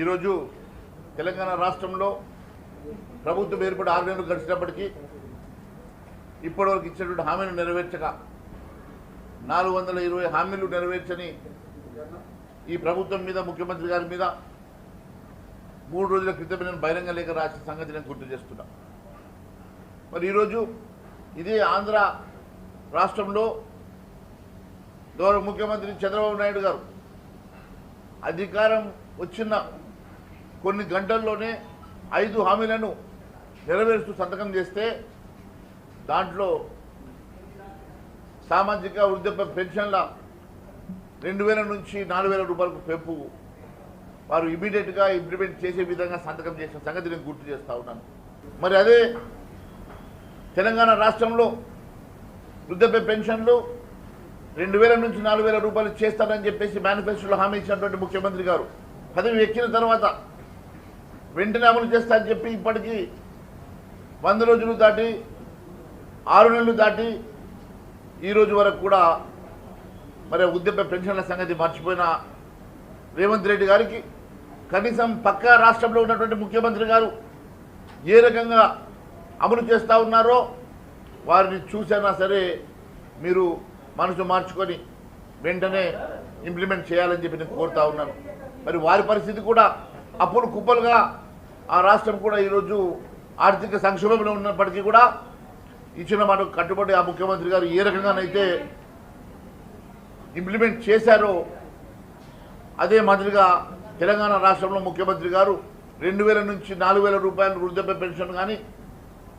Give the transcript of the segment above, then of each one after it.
ఈరోజు తెలంగాణ రాష్ట్రంలో ప్రభుత్వం ఏర్పడి ఆరు నెలలు గడిచినప్పటికీ ఇప్పటివరకు ఇచ్చినటువంటి హామీలు నెరవేర్చక నాలుగు వందల ఇరవై హామీలు నెరవేర్చని ఈ ప్రభుత్వం మీద ముఖ్యమంత్రి గారి మీద మూడు రోజుల క్రితం నేను బహిరంగ లేఖ రాసిన సంగతి నేను గుర్తు చేస్తున్నా. మరి ఈరోజు ఇదే ఆంధ్ర రాష్ట్రంలో గౌరవ ముఖ్యమంత్రి చంద్రబాబు నాయుడు గారు అధికారం వచ్చిన కొన్ని గంటల్లోనే ఐదు హామీలను నెరవేరుస్తూ సంతకం చేస్తే దాంట్లో సామాజిక వృద్ధాప్య పెన్షన్ల రెండు వేల నుంచి నాలుగు వేల రూపాయలకు పెంపు. వారు ఇమీడియట్గా ఇంప్లిమెంట్ చేసే విధంగా సంతకం చేసిన సంగతి నేను గుర్తు చేస్తూ ఉన్నాను. మరి అదే తెలంగాణ రాష్ట్రంలో వృద్ధాప్య పెన్షన్లు రెండు వేల నుంచి నాలుగు వేల రూపాయలు చేస్తారని చెప్పేసి మేనిఫెస్టోలో హామీ ఇచ్చినటువంటి ముఖ్యమంత్రి గారు. పదవి ఎక్కిన తర్వాత వెంటనే అమలు చేస్తా అని చెప్పి ఇప్పటికీ వంద రోజులు దాటి ఆరు నెలలు దాటి ఈ రోజు వరకు కూడా మరి ఉద్యమ పెన్షన్ల సంగతి మర్చిపోయిన రేవంత్ రెడ్డి గారికి కనీసం పక్క రాష్ట్రంలో ఉన్నటువంటి ముఖ్యమంత్రి గారు ఏ రకంగా అమలు చేస్తూ ఉన్నారో వారిని చూసైనా సరే మీరు మనసు మార్చుకొని వెంటనే ఇంప్లిమెంట్ చేయాలని చెప్పి నేను కోరుతా ఉన్నాను. మరి వారి పరిస్థితి కూడా అప్పులు కుప్పలుగా ఆ రాష్ట్రం కూడా ఈరోజు ఆర్థిక సంక్షోభంలో ఉన్నప్పటికీ కూడా ఇచ్చిన మనకు కట్టుబడి ఆ ముఖ్యమంత్రి గారు ఏ రకంగానైతే ఇంప్లిమెంట్ చేశారో అదే మాదిరిగా తెలంగాణ రాష్ట్రంలో ముఖ్యమంత్రి గారు రెండు వేల నుంచి నాలుగు వేల రూపాయలు వృద్ధాప్య పెన్షన్ కానీ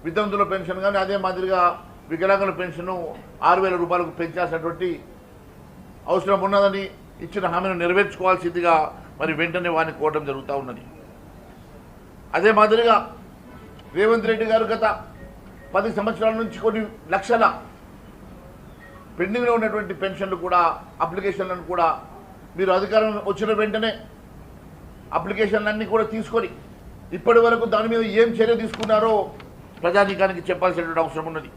వితంతుల పెన్షన్ కానీ అదే మాదిరిగా వికలాంగుల పెన్షన్ ఆరు వేల రూపాయలకు పెంచాల్సినటువంటి అవసరం ఉన్నదని ఇచ్చిన హామీని నెరవేర్చుకోవాల్సిందిగా మరి వెంటనే వారిని కోవడం జరుగుతూ ఉన్నది. అదే మాదిరిగా రేవంత్ రెడ్డి గారు గత పది సంవత్సరాల నుంచి కొన్ని లక్షల పెండింగ్లో ఉన్నటువంటి పెన్షన్లు కూడా అప్లికేషన్లను కూడా మీరు అధికారం వచ్చిన వెంటనే అప్లికేషన్లన్నీ కూడా తీసుకొని ఇప్పటి వరకు దాని మీద ఏం చర్య తీసుకున్నారో ప్రజానీకానికి చెప్పాల్సినటువంటి అవసరం ఉన్నది.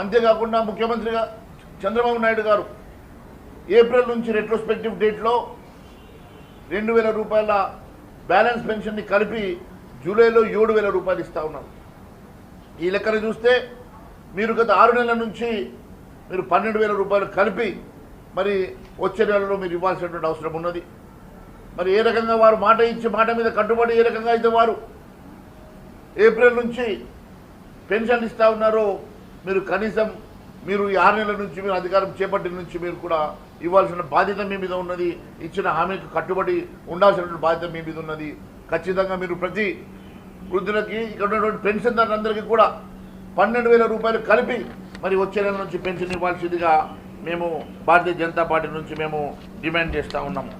అంతేకాకుండా ముఖ్యమంత్రిగా చంద్రబాబు నాయుడు గారు ఏప్రిల్ నుంచి రెట్రోస్పెక్టివ్ డేట్లో రెండు వేల రూపాయల బ్యాలెన్స్ పెన్షన్ని కలిపి జూలైలో ఏడు వేల రూపాయలు ఇస్తూ ఉన్నారు ఈ లెక్కన చూస్తే మీరు గత ఆరు నెలల నుంచి మీరు పన్నెండు వేల రూపాయలు కలిపి మరి వచ్చే నెలలో మీరు ఇవ్వాల్సినటువంటి అవసరం ఉన్నది. మరి ఏ రకంగా వారు మాట ఇచ్చి మాట మీద కట్టుబడి ఏ రకంగా అయితే వారు ఏప్రిల్ నుంచి పెన్షన్ ఇస్తూ ఉన్నారో మీరు కనీసం మీరు ఈ ఆరు నెలల నుంచి మీరు అధికారం చేపట్టిన నుంచి మీరు కూడా ఇవ్వాల్సిన బాధ్యత మీ మీద ఉన్నది. ఇచ్చిన హామీకి కట్టుబడి ఉండాల్సినటువంటి బాధ్యత మీ మీద ఉన్నది. ఖచ్చితంగా మీరు ప్రతి వృద్ధులకి ఇక్కడ ఉన్నటువంటి పెన్షన్దారులందరికీ కూడా పన్నెండు వేల రూపాయలు కలిపి మరి వచ్చే నెల నుంచి పెన్షన్ ఇవ్వాల్సిందిగా మేము భారతీయ జనతా పార్టీ నుంచి మేము డిమాండ్ చేస్తూ ఉన్నాము.